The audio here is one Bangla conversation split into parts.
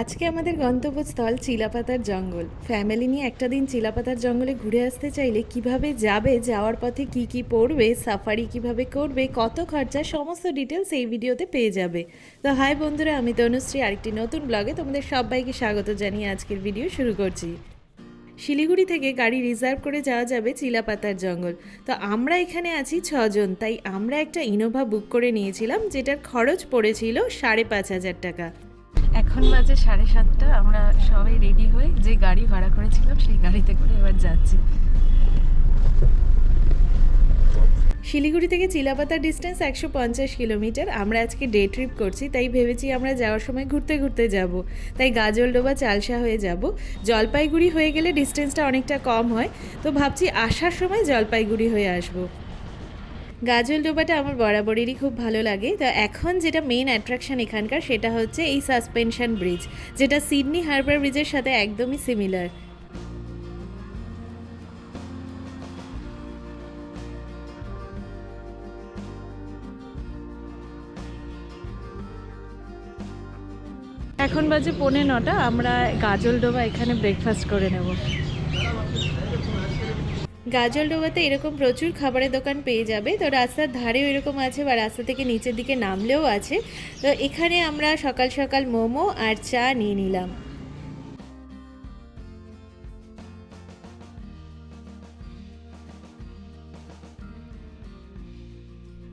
আজকে আমাদের গন্তব্যস্থল চিলাপাতার জঙ্গল। ফ্যামিলি নিয়ে একটা দিন চিলাপাতার জঙ্গলে ঘুরে আসতে চাইলে কীভাবে যাবে, যাওয়ার পথে কি কি পড়বে সাফারি কীভাবে করবে, কত খরচা, সমস্ত ডিটেলস এই ভিডিওতে পেয়ে যাবে। তো হাই বন্ধুরা, আমি তনুশ্রী, আরেকটি নতুন ব্লগে তোমাদের সবাইকে স্বাগত জানিয়ে আজকের ভিডিও শুরু করছি। শিলিগুড়ি থেকে গাড়ি রিজার্ভ করে যাওয়া যাবে চিলাপাতার জঙ্গল। তো আমরা এখানে আছি ছজন, তাই আমরা একটা ইনোভা বুক করে নিয়েছিলাম, যেটার খরচ পড়েছিল সাড়ে পাঁচ হাজার টাকা। এখন বাজে সাড়ে সাতটা, আমরা সবাই রেডি হয়ে যে গাড়ি ভাড়া করেছিলাম সেই গাড়িতে করে এবার যাচ্ছি। শিলিগুড়ি থেকে চিলাপাতার ডিস্টেন্স একশো পঞ্চাশ কিলোমিটার। আমরা আজকে ডে ট্রিপ করছি, তাই ভেবেছি আমরা যাওয়ার সময় ঘুরতে ঘুরতে যাব। তাই গাজলডোবা চালসা হয়ে যাব। জলপাইগুড়ি হয়ে গেলে ডিস্টেন্সটা অনেকটা কম হয়। তো ভাবছি আসার সময় জলপাইগুড়ি হয়ে আসব। গাজলডোবাটা আমার বরাবরেরই খুব ভালো লাগে। তো এখন যেটা মেন অ্যাট্রাকশন এখানকার সেটা হচ্ছে এই সাসপেনশন ব্রিজ যেটা সিডনি হারবার ব্রিজের সাথে একদমই সিমিলার এখন বাজে পৌনে নটা, আমরা গাজলডোবা এখানে ব্রেকফাস্ট করে নেব। গাজলডোবাতে এরকম প্রচুর খাবারের দোকান পেয়ে যাবে। তো রাস্তার ধারেও এরকম আছে বা রাস্তা থেকে নিচের দিকে নামলেও আছে। তো এখানে আমরা সকাল সকাল মোমো আর চা নিয়ে নিলাম।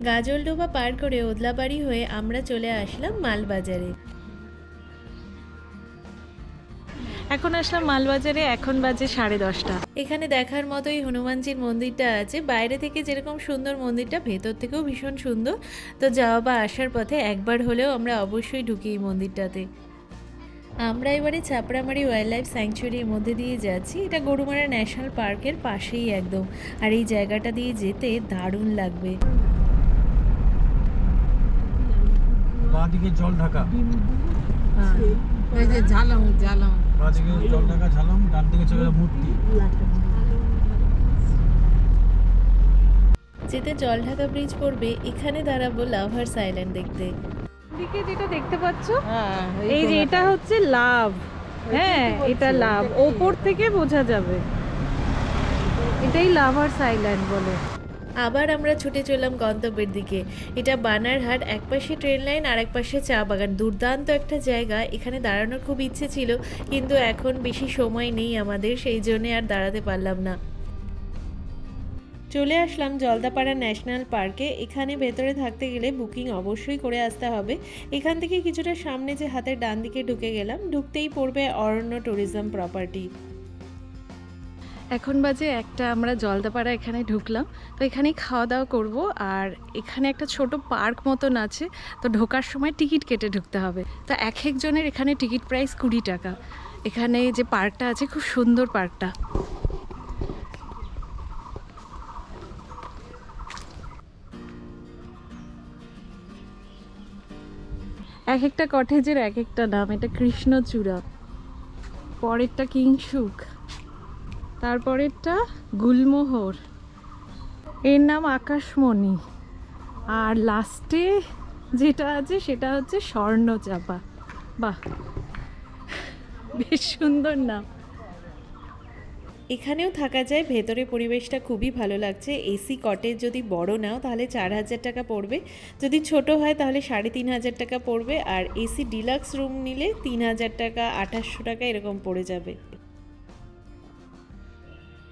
গাজলডোবা পার করে ওদলাবাড়ি হয়ে আমরা চলে আসলাম মালবাজারে। এখন আসলাম মালবাজারে এখন বাজে সাড়ে দশটা। এখানে দেখার মতোই হনুমানজির মন্দিরটা আছে। বাইরে থেকে যেরকম সুন্দর মন্দিরটা ভেতর থেকেও ভীষণ সুন্দর। তো যাওয়া বা আসার পথে একবার হলেও আমরা অবশ্যই ঢুকি এই মন্দিরটাতে। আমরা এবারে চাপড়ামারি ওয়াইল্ড লাইফ স্যাংচুয়ারির মধ্যে দিয়ে যাচ্ছি। এটা গরুমারা ন্যাশনাল পার্কের পাশেই একদম। আর এই জায়গাটা দিয়ে যেতে দারুণ লাগবে। বাঁদিকে জল ঢাকা। এই যে ঝালং ঝালং। বাঁদিকে জল ঢাকা ঝালম ডান দিকে চলে গেলে মূর্তি। যেতে জলঢাকা ব্রিজ পড়বে এখানে দাঁড়াবো লাভার্স আইল্যান্ড দেখতে। দিকে যেটা দেখতে পাচ্ছ হ্যাঁ এই যে এটা হচ্ছে লাভ। হ্যাঁ এটা লাভ। ওপর থেকে বোঝা যাবে। এটাই লাভার্স আইল্যান্ড বলে। আবার আমরা ছুটে চললাম গন্তব্যের দিকে। এটা বানারহাট এক পাশে ট্রেন লাইন, আর এক পাশে চা বাগান। দুর্দান্ত একটা জায়গা, এখানে দাঁড়ানোর খুব ইচ্ছে ছিল, কিন্তু এখন বেশি সময় নেই আমাদের, সেই জন্যে আর দাঁড়াতে পারলাম না। চলে আসলাম জলদাপাড়া ন্যাশনাল পার্কে। এখানে ভেতরে থাকতে গেলে বুকিং অবশ্যই করে আসতে হবে। এখান থেকে কিছুটা সামনে যে হাতের ডান দিকে ঢুকে গেলাম, ঢুকতেই পড়বে অরণ্য ট্যুরিজম প্রপার্টি। এখন বাজে একটা, আমরা জলদাপাড়া এখানে ঢুকলাম। তো এখানেই খাওয়া দাওয়া করব, আর এখানে একটা ছোট পার্ক মতন আছে। তো ঢোকার সময় টিকিট কেটে ঢুকতে হবে। তো এক একজনের এখানে টিকিট প্রাইস কুড়ি টাকা। এখানে যে পার্কটা আছে, খুব সুন্দর পার্কটা। এক একটা কটেজের এক একটা নাম, এটা কৃষ্ণচূড়া। পরেরটা কিংসুক তারপরেরটা গুলমোহর। এর নাম আকাশমণি। আর লাস্টে যেটা আছে সেটা হচ্ছে স্বর্ণচাপা। বাহ, বেশ সুন্দর নাম। এখানেও থাকা যায় ভেতরে পরিবেশটা খুবই ভালো লাগছে। এসি কটেজ যদি বড় নাও, তাহলে চার হাজার টাকা পড়বে। যদি ছোট হয়, তাহলে সাড়ে তিন হাজার টাকা পড়বে। আর এসি ডিলাক্স রুম নিলে তিন হাজার টাকা, আঠাশশো টাকা এরকম পড়ে যাবে।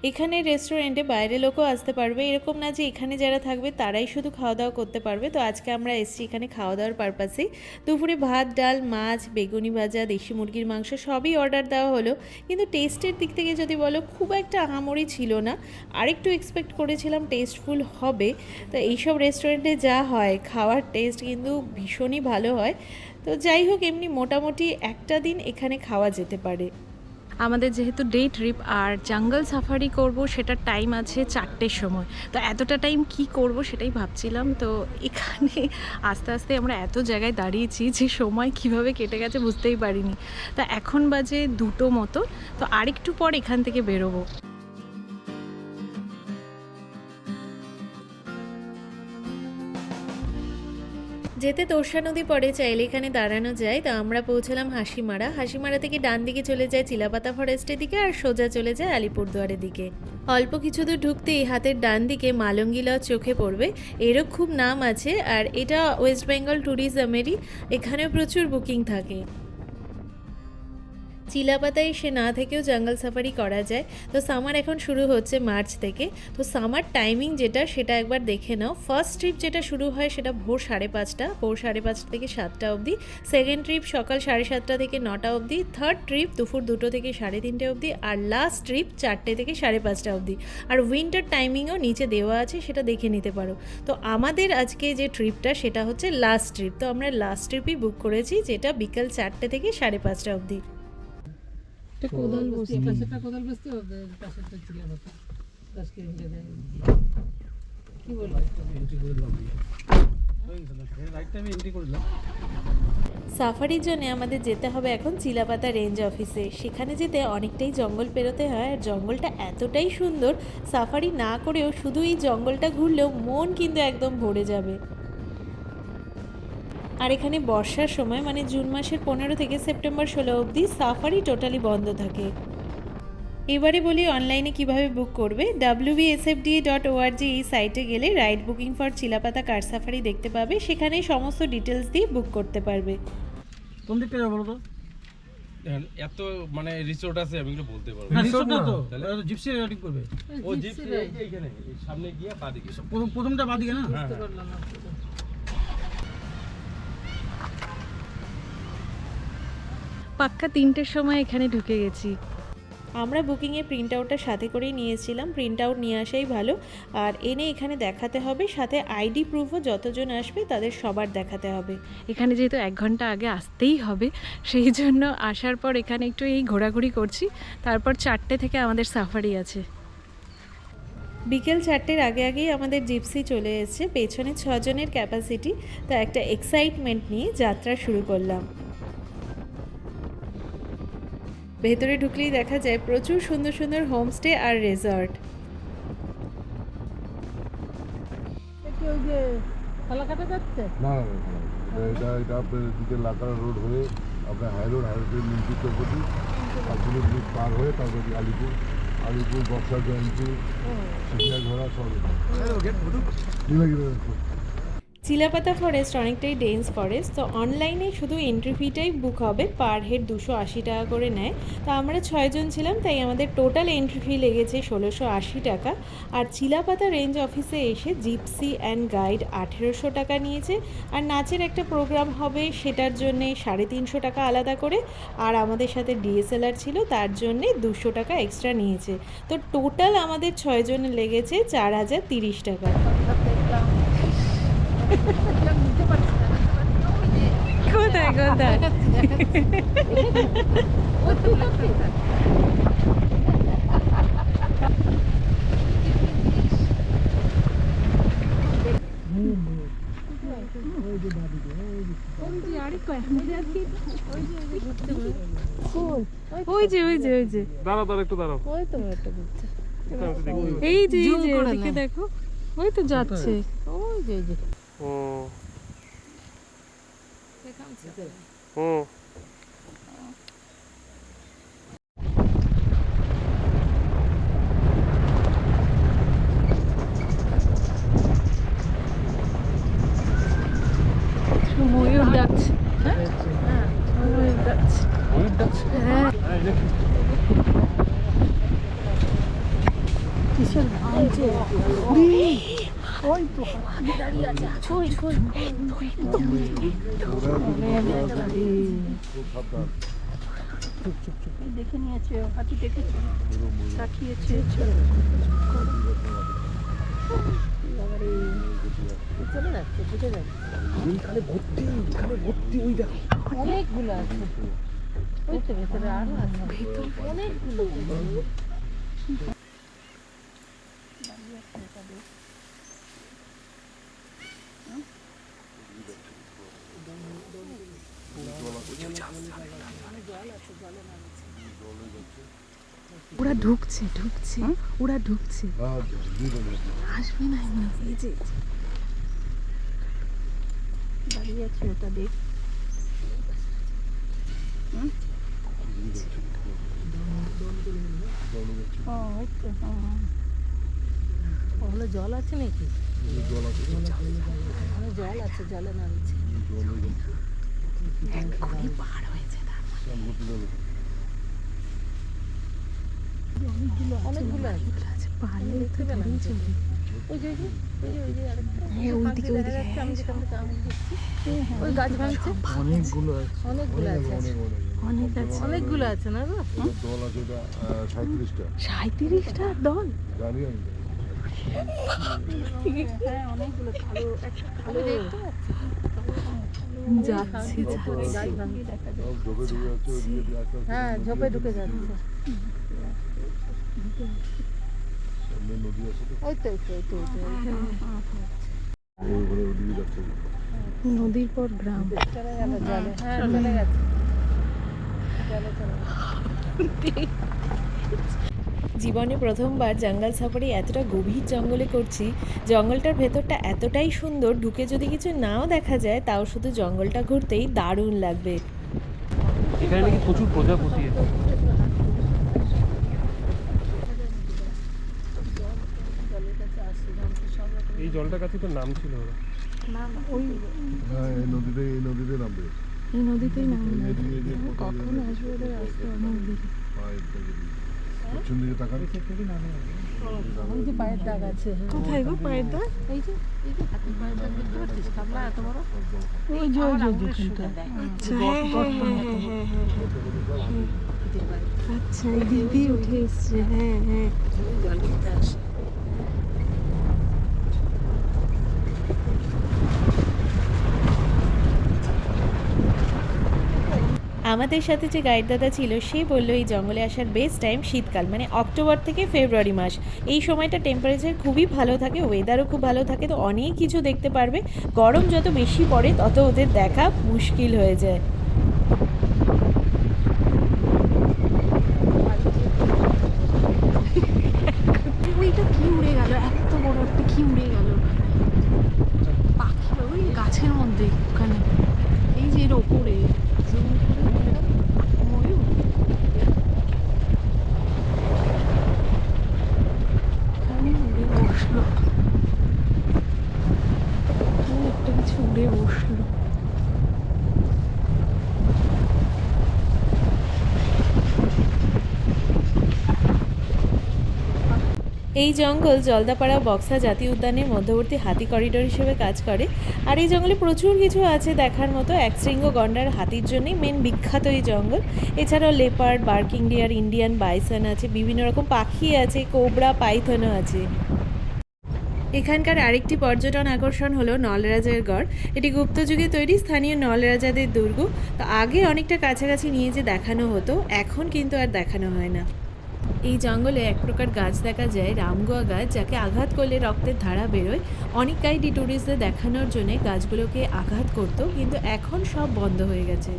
এখানে রেস্টুরেন্টে বাইরে লোকও আসতে পারবে। এরকম না যে এখানে যারা থাকবে, তারাই শুধু খাওয়া দাওয়া করতে পারবে। তো আজকে আমরা এসেছি এখানে খাওয়া দাওয়ার পারপাসেই দুপুরে ভাত, ডাল, মাছ, বেগুনি ভাজা, দেশি মুরগির মাংস সবই অর্ডার দেওয়া হলো। কিন্তু টেস্টের দিক থেকে যদি বলো, খুব একটা আহামরি ছিল না। আরেকটু এক্সপেক্ট করেছিলাম টেস্টফুল হবে। তো এইসব রেস্টুরেন্টে যা হয়, খাওয়ার টেস্ট কিন্তু ভীষণই ভালো হয়। তো যাই হোক, এমনি মোটামুটি একটা দিন এখানে খাওয়া যেতে পারে। আমাদের যেহেতু ডে ট্রিপ আর জঙ্গল সাফারি করব সেটা টাইম আছে চারটের সময়। তো এতটা টাইম কি করব সেটাই ভাবছিলাম। তো এখানে আস্তে আস্তে আমরা এত জায়গায় দাঁড়িয়েছি যে সময় কীভাবে কেটে গেছে বুঝতেই পারিনি। তা এখন বাজে দুটো মতো। তো আরেকটু পর এখান থেকে বেরোবো। যেতে তোরসা নদী পরে চাইলে এখানে দাঁড়ানো যায়। তা আমরা পৌঁছলাম হাসিমারা। হাসিমারা থেকে ডান দিকে চলে যায় চিলাপাতা ফরেস্টের দিকে আর সোজা চলে যায় আলিপুরদুয়ারের দিকে। অল্প কিছু দূর ঢুকতেই হাতের ডান দিকে মালঙ্গি লজ চোখে পড়বে। এরও খুব নাম আছে, আর এটা ওয়েস্ট বেঙ্গল ট্যুরিজমেরই। এখানেও প্রচুর বুকিং থাকে। চিলাপাতায় এসে না থেকেও জঙ্গল সাফারি করা যায়। তো সামার এখন শুরু হচ্ছে মার্চ থেকে। তো সামার টাইমিং যেটা, সেটা একবার দেখে নাও। ফার্স্ট ট্রিপ যেটা শুরু হয়, সেটা ভোর সাড়ে পাঁচটা, ভোর সাড়ে পাঁচটা থেকে সাতটা অবধি। সেকেন্ড ট্রিপ সকাল সাড়ে সাতটা থেকে নটা অবধি। থার্ড ট্রিপ দুপুর দুটো থেকে সাড়ে তিনটে অবধি। আর লাস্ট ট্রিপ চারটে থেকে সাড়ে পাঁচটা অবধি। আর উইন্টার টাইমিংও নিচে দেওয়া আছে, সেটা দেখে নিতে পারো। তো আমাদের আজকে যে ট্রিপটা সেটা হচ্ছে লাস্ট ট্রিপ তো আমরা লাস্ট ট্রিপই বুক করেছি, যেটা বিকাল চারটে থেকে সাড়ে পাঁচটা অবধি। এটা কোদাল বসে পাশেরটা কোদাল বসতে হবে পাশেরটা ছিল দশ কেজি দেয় কি বলব? এন্ট্রি করে দিলাম এন্ট্রি করে দিলাম সাফারির জন্য আমাদের যেতে হবে এখন চিলাপাতা রেঞ্জ অফিসে। সেখানে যেতে অনেকটাই জঙ্গল পেরোতে হয় আর জঙ্গলটা এতটাই সুন্দর সাফারি না করেও শুধু এই জঙ্গলটা ঘুরলেও মন কিন্তু একদম ভরে যাবে। আর এখানে বর্ষার সময় মানে জুন মাসের পনেরো থেকে সেপ্টেম্বর ষোলো অবধি সাফারি টোটালি বন্ধ থাকে। এবারে বলি অনলাইনে কীভাবে বুক করবে? ডাব্লিউবিএসএফডি ডট ওআরজি এই সাইটে গেলে ride booking for Chilapata car safari দেখতে পাবে। সেখানে সমস্ত ডিটেলস দিয়ে বুক করতে পারবে। কোন দিকটা যাব বলো তো? এত মানে রিসোর্ট আছে আমি বলতে পারব। হ্যাঁ না। রিসোর্ট না তো তাহলে? জিপসি রাইডিং করবে। ও জিপসি এইখানে সামনে গিয়ে বাদিকে প্রথমটা বাদিকে না? হ্যাঁ হ্যাঁ। করলাম না। পাক্কা তিনটের সময় এখানে ঢুকে গেছি। আমরা বুকিংয়ে প্রিন্ট আউটটা সাথে করেই নিয়েছিলাম। প্রিন্ট আউট নিয়ে আসাই ভালো। আর এনে এখানে দেখাতে হবে সাথে আইডি প্রুফও যতজন আসবে তাদের সবার দেখাতে হবে। এখানে যেহেতু এক ঘণ্টা আগে আসতেই হবে সেই জন্য আসার পর এখানে একটু এই ঘোরাঘুরি করছি। তারপর চারটে থেকে আমাদের সাফারি আছে। বিকেল চারটের আগে আগেই আমাদের জিপসি চলে এসেছে। পেছনে ছজনের ক্যাপাসিটি তা একটা এক্সাইটমেন্ট নিয়ে যাত্রা শুরু করলাম। ভেতরে ঢুকলেই দেখা যায় প্রচুর সুন্দর সুন্দর হোমস্টে আর রেজর্ট রোড হয়ে আপনার হাই রোড হাই রোডের মিন্টু চৌপতি আলপুর ব্রিজ পার হয়ে তারপর আলিপুর আলিপুর বক্সা জয়ন্তী সিংহাঝোড়া সব চিলাপাতা ফরেস্ট অনেকটাই ডেন্স ফরেস্ট তো অনলাইনে শুধু এন্ট্রি ফিটাই বুক হবে পার হেড দুশো আশি টাকা করে নেয়। তো আমরা ছয়জন ছিলাম, তাই আমাদের টোটাল এন্ট্রি ফি লেগেছে ষোলোশো আশি টাকা। আর চিলাপাতা রেঞ্জ অফিসে এসে জিপসি অ্যান্ড গাইড আঠেরোশো টাকা নিয়েছে। আর নাচের একটা প্রোগ্রাম হবে, সেটার জন্যে সাড়ে তিনশো টাকা আলাদা করে। আর আমাদের সাথে ডিএসএলআর ছিল, তার জন্যে দুশো টাকা এক্সট্রা নিয়েছে। তো টোটাল আমাদের ছয়জনে লেগেছে চার হাজার তিরিশ টাকা। কোথায় কোথায় ওই যে ওই যে ওই যে। দাঁড়াও দাঁড়াও একটু দাঁড়াও। ওই তো একটা এই যে এই যে। দেখো। ওই তো যাচ্ছে। ওই যে। ওই যে হুম হুম ময়ূর ডাকছে হ্যাঁ ময়ূর দেখে নিয়েছে হাতি দেখেছে চলে যাচ্ছে বুঝে যাচ্ছে অনেকগুলো আছে। ভেতরে আরও আছে। অনেকগুলো ওরা ঢুকছে ঢুকছে ওরা ঢুকছে। আসবে না এমনি এই যে দাঁড়িয়ে আছে ওটা দেখ। ওগুলো জল আছে নাকি? জল আছে জল যাচ্ছে এক্ষুনি পার হয়েছে তার যাবে অনেকগুলো আছে পারলে তো দাঁড়িয়ে চলে ওই যে ওই যে ওই যে ওই যে ওই দিকে দেখা যাচ্ছে আমি যেখান থেকে আঙুল দেখছি ওই গাছ ভাঙছে অনেকগুলো আছে অনেকগুলো আছে অনেক আছে অনেকগুলো আছে না গো দল আছে এটা সাঁত্রিশটা সাঁত্রিশটা দল জানি আমি হ্যাঁ অনেকগুলো কালো একটা কালো দেখতে যাচ্ছে যাচ্ছে হ্যাঁ ঝোপে ঢুকে যাচ্ছে নদীর পর গ্রাম। জীবনে প্রথমবার জঙ্গল সাফারি এতটা গভীর জঙ্গলে করছি, জঙ্গলটার ভেতরটা এতটাই সুন্দর, ঢুকে যদি কিছু নাও দেখা যায়, তাও শুধু জঙ্গলটা ঘুরতেই দারুণ লাগবে। এখানে নাকি প্রচুর প্রজাপতি আছে জলের কাছে আসছে জলটা সব এই কাছে তো নাম ছিল ওরা। না না ওই হ্যাঁ এই নদীতে এই নদীতে নামবে এই নদীতেই নাম এদিকে কখন আসবে ওদের আসতে অনেক দেরি। পায়ের দিকে তাকান। ওই যে পায়ের দাগ আছে হ্যাঁ। কোথায় গো পায়ের দাগ? এই যে এই যে হাতের পায়ের দাগ দেখতে পাচ্ছিস? কামলা এত বড়? ওই যে ওই যে যেখানটা আচ্ছা হ্যাঁ হ্যাঁ হ্যাঁ হ্যাঁ হ্যাঁ। আচ্ছা দিয়ে উঠে এসছে হ্যাঁ হ্যাঁ। জল খেতে আসে। আমাদের সাথে যে গাইড দাদা ছিল, সে বলল, এই জঙ্গলে আসার বেস্ট টাইম শীতকাল মানে অক্টোবর থেকে ফেব্রুয়ারি মাস। এই সময়টা টেম্পারেচার খুবই ভালো থাকে ওয়েদারও খুব ভালো থাকে, তো অনেক কিছু দেখতে পারবে। গরম যত বেশি পড়ে, তত ওদের দেখা মুশকিল হয়ে যায় ওইটা কি উড়ে গেল এত বড় একটা কি উড়ে গেল পাখি ওই গাছের মধ্যে ওখানে এই যে এর ওপরে zoom করে দেখো। ময়ূর ওখানে উড়ে বসল ওখানে একটা কিছু উড়ে বসল। এই জঙ্গল জলদাপাড়া বক্সা জাতীয় উদ্যানের মধ্যবর্তী হাতি করিডোর হিসেবে কাজ করে, আর এই জঙ্গলে প্রচুর কিছু আছে দেখার মতো। এক শৃঙ্গ গন্ডার হাতির জন্যই মেন বিখ্যাত এই জঙ্গল। এছাড়াও leopard barking deer Indian bison আছে, বিভিন্ন রকম পাখি আছে কোবরা পাইথনও আছে। এখানকার আরেকটি পর্যটন আকর্ষণ হলো নলরাজের গড়। এটি গুপ্ত যুগে তৈরি, স্থানীয় নলরাজাদের দুর্গ। তো আগে অনেকটা কাছাকাছি নিয়ে যে দেখানো হতো, এখন কিন্তু আর দেখানো হয় না। এই জঙ্গলে এক প্রকার গাছ দেখা যায়, রামগোয়া গাছ, যাকে আঘাত করলে রক্তের ধারা বেরোয়। অনেক গাইডই ট্যুরিস্টদের দেখানোর জন্য গাছগুলোকে আঘাত করতো, কিন্তু এখন সব বন্ধ হয়ে গেছে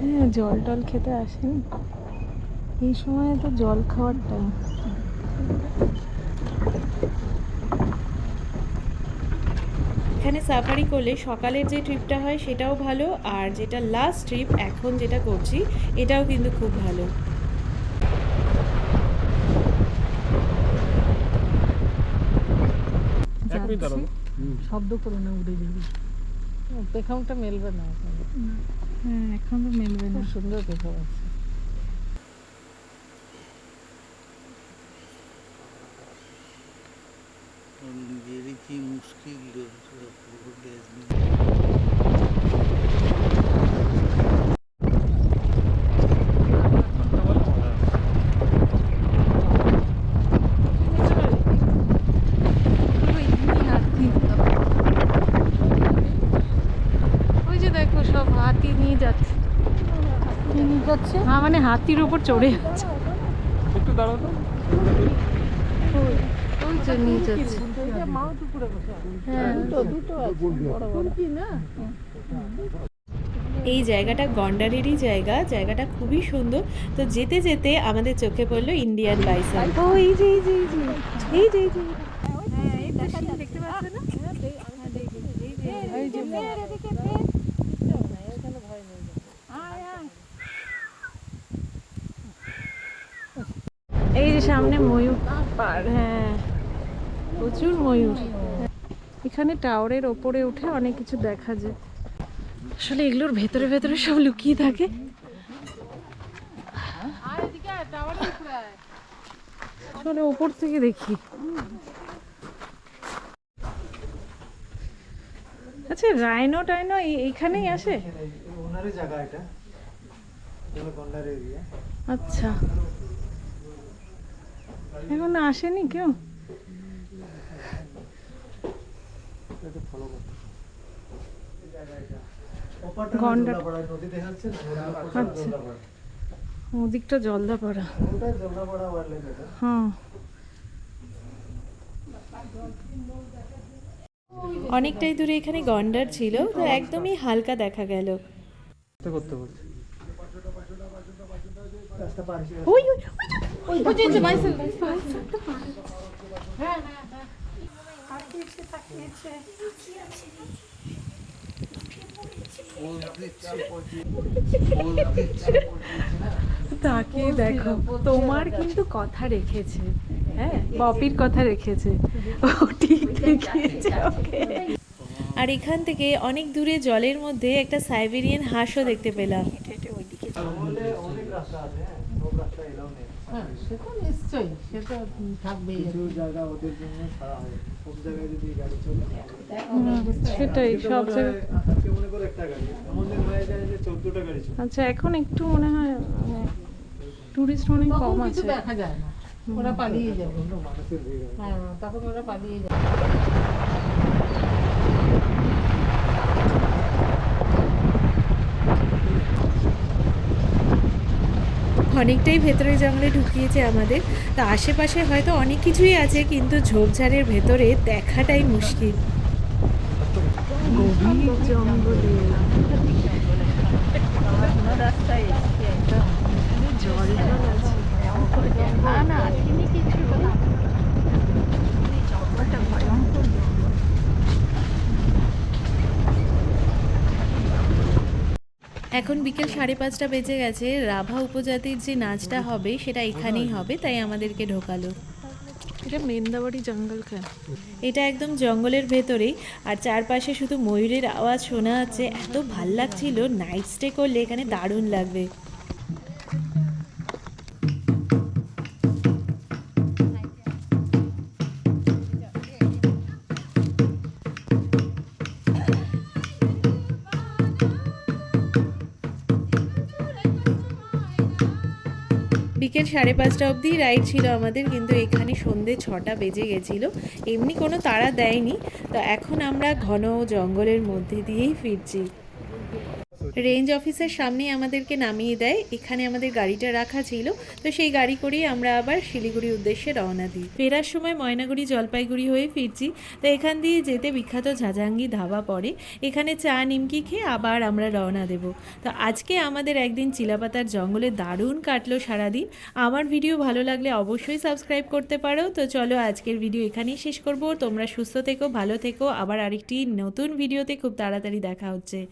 হ্যাঁ জল টল খেতে আসেন? এই সময় তো জল খাওয়ার টাইম এখানে সাফারি করলে সকালের যে ট্রিপটা হয় সেটাও ভালো আর যেটা লাস্ট ট্রিপ এখন যেটা করছি এটাও কিন্তু খুব ভালো। শব্দ করে না উড়ে যাবি। পেখমটা মেলবে না। হ্যাঁ এখন তো মিলবে না। সুন্দর দেখা আছে নিজেরই কি মুশকিল পুরো ড্যাসবিন যাচ্ছে কি নিয়ে যাচ্ছে। না মানে হাতির ওপর চড়ে যাচ্ছে। একটু দাঁড়াও তো। হ্যাঁ দুটো দুটো আছে বড় বড় কি না এই জায়গাটা গন্ডারেরই জায়গা জায়গাটা খুবই সুন্দর। তো যেতে যেতে আমাদের চোখে পড়ল ইন্ডিয়ান বাইসান ও এই যে এই যে এই যে এই যে এই যে এই যে সামনে ময়ূর। পার হ্যাঁ। প্রচুর ময়ূর। এখানে টাওয়ারের ওপরে উঠে অনেক কিছু দেখা যায়। আসলে এগুলোর ভেতরে ভেতরে সব লুকিয়ে থাকে। চলে ওপর থেকে দেখি। আচ্ছা রাইনো টাইনো এইখানেই আসে? আচ্ছা। এখন আসেনি কেউ? এটা ফলো করতে গন্ডার জলদাপাড়া নদী দেখা যাচ্ছে না আচ্ছা। ওদিকটা জলদাপাড়া। হ্যাঁ। অনেকটাই দূরে এখানে গন্ডার ছিল তো একদমই হালকা দেখা গেল। করতে করতে। রাস্তা পার হয়ে ওই ওই তাকিয়ে দেখো তোমার কিন্তু কথা রেখেছে। হ্যাঁ পপির কথা রেখেছে। ও ঠিক ওকে। আর এখান থেকে অনেক দূরে জলের মধ্যে একটা সাইবেরিয়ান হাঁসও দেখতে পেলাম। অনেক রাস্তা আছে হ্যাঁ সব রাস্তা এলাও নেই হ্যাঁ সে তো নিশ্চয়ই সে তো থাকবেই কিছু জায়গা ওদের জন্য ছাড়া হয় সব জায়গায় যদি গাড়ি চলে? সেটাই সব জায়গায় আজকে মনে করে একটা গাড়ি। এমন দিন হয়ে যায় যে চোদ্দটা গাড়ি চলে। আচ্ছা এখন একটু মনে হয় মানে টুরিস্ট অনেক কম আছে। দেখা যায় না। ওরা পালিয়ে যাবে মানুষের ভিড় হ্যাঁ। তখন ওরা পালিয়ে যাবে অনেকটাই ভেতরে জঙ্গলে ঢুকিয়েছে আমাদের। তো আশেপাশে হয়তো অনেক কিছুই আছে, কিন্তু ঝোপঝাড়ের ভেতরে দেখাটাই মুশকিল। গভীর জঙ্গলে জল জল আছে এখন বিকেল সাড়ে পাঁচটা বেজে গেছে। রাভা উপজাতির যে নাচটা হবে সেটা এখানেই হবে তাই আমাদেরকে ঢোকালো। এটা মেন্দাবাড়ি জঙ্গল খান এটা একদম জঙ্গলের ভেতরেই আর চারপাশে শুধু ময়ূরের আওয়াজ শোনা যাচ্ছে। এত ভালো লাগছিল নাইট স্টে করলে এখানে দারুণ লাগবে। বিকেল সাড়ে পাঁচটা অবধি রাইড ছিল আমাদের, কিন্তু এখানে সন্ধে ছটা বেজে গেছিল। এমনি কোনো তাড়া দেয়নি। তো এখন আমরা ঘন জঙ্গলের মধ্যে দিয়েই ফিরছি। রেঞ্জ অফিসের সামনেই আমাদেরকে নামিয়ে দেয়। এখানে আমাদের গাড়িটা রাখা ছিল। তো সেই গাড়ি করেই আমরা আবার শিলিগুড়ির উদ্দেশ্যে রওনা দিই। ফেরার সময় ময়নাগুড়ি জলপাইগুড়ি হয়ে ফিরছি। তো এখান দিয়ে যেতে বিখ্যাত ঝাঁঝাঙ্গি ধাবা পড়ে। এখানে চা, নিমকি খেয়ে আবার আমরা রওনা দেব। তো আজকে আমাদের একদিন চিলাপাতার জঙ্গলে দারুণ কাটলো সারাদিন। আমার ভিডিও ভালো লাগলে অবশ্যই সাবস্ক্রাইব করতে পারো। তো চলো আজকের ভিডিও এখানেই শেষ করব। তোমরা সুস্থ থেকো, ভালো থেকো। আবার আরেকটি নতুন ভিডিওতে খুব তাড়াতাড়ি দেখা হচ্ছে।